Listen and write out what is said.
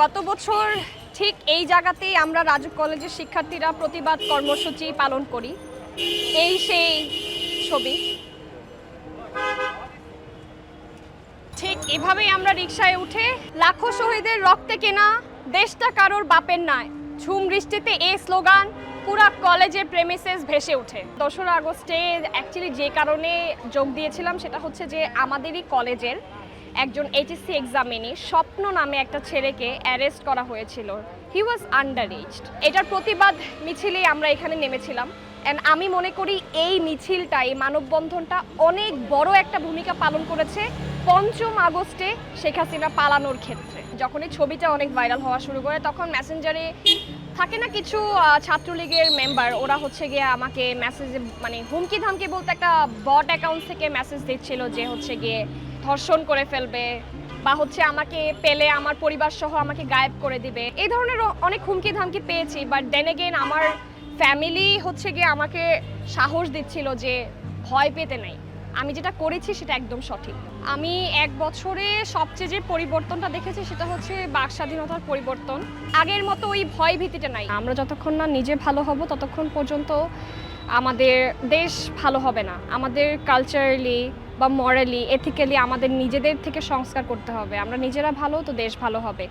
গত বছর ঠিক এই জায়গাতেই আমরা রাজু কলেজের শিক্ষার্থীরা প্রতিবাদ কর্মসূচি পালন করি। এই সেই ছবি। ঠিক এভাবেই আমরা রিকশায় উঠে লাখো শহীদের রক্তে কেনা দেশটা কারোর বাপের নয় ঝুম বৃষ্টিতে এই স্লোগান, পুরা কলেজের প্রেমিসেস ভেসে ওঠে। দোসরা আগস্টে অ্যাকচুয়ালি যে কারণে যোগ দিয়েছিলাম সেটা হচ্ছে যে আমাদেরই কলেজের একজন এইচএসসি এক্সামিনি স্বপ্ন নামে একটা ছেলেকে অ্যারেস্ট করা হয়েছিল। হি ওয়াজ আন্ডার এজড এটার প্রতিবাদ মিছিলেই আমরা এখানে নেমেছিলাম। অ্যান্ড আমি মনে করি এই মিছিলটা এই মানববন্ধনটা অনেক বড় একটা ভূমিকা পালন করেছে পঞ্চম আগস্টে শেখ হাসিনা পালানোর ক্ষেত্রে। যখন এই ছবিটা অনেক ভাইরাল হওয়া শুরু করে, তখন মেসেঞ্জারে থাকে না কিছু ছাত্রলীগের মেম্বার ওরা হচ্ছে গিয়ে আমাকে মেসেজে মানে হুমকি ধামকি বলতে একটা বট অ্যাকাউন্ট থেকে মেসেজ দিচ্ছিল যে হচ্ছে গিয়ে ধর্ষণ করে ফেলবে বা হচ্ছে আমাকে পেলে আমার পরিবার সহ আমাকে গায়েব করে দিবে। এই ধরনের অনেক হুমকি ধামকি পেয়েছি বাট দেন এগেন আমার ফ্যামিলি হচ্ছে গিয়ে আমাকে সাহস দিচ্ছিল যে ভয় পেতে নাই। আমি যেটা করেছি সেটা একদম সঠিক। আমি এক বছরে সবচেয়ে যে পরিবর্তনটা দেখেছি সেটা হচ্ছে বাক স্বাধীনতার পরিবর্তন। আগের মতো ওই ভয় ভীতিটা নাই। আমরা যতক্ষণ না নিজে ভালো হব, ততক্ষণ পর্যন্ত আমাদের দেশ ভালো হবে না। আমাদের কালচারালি বা মরালি এথিক্যালি আমাদের নিজেদের থেকে সংস্কার করতে হবে। আমরা নিজেরা ভালো তো দেশ ভালো হবে।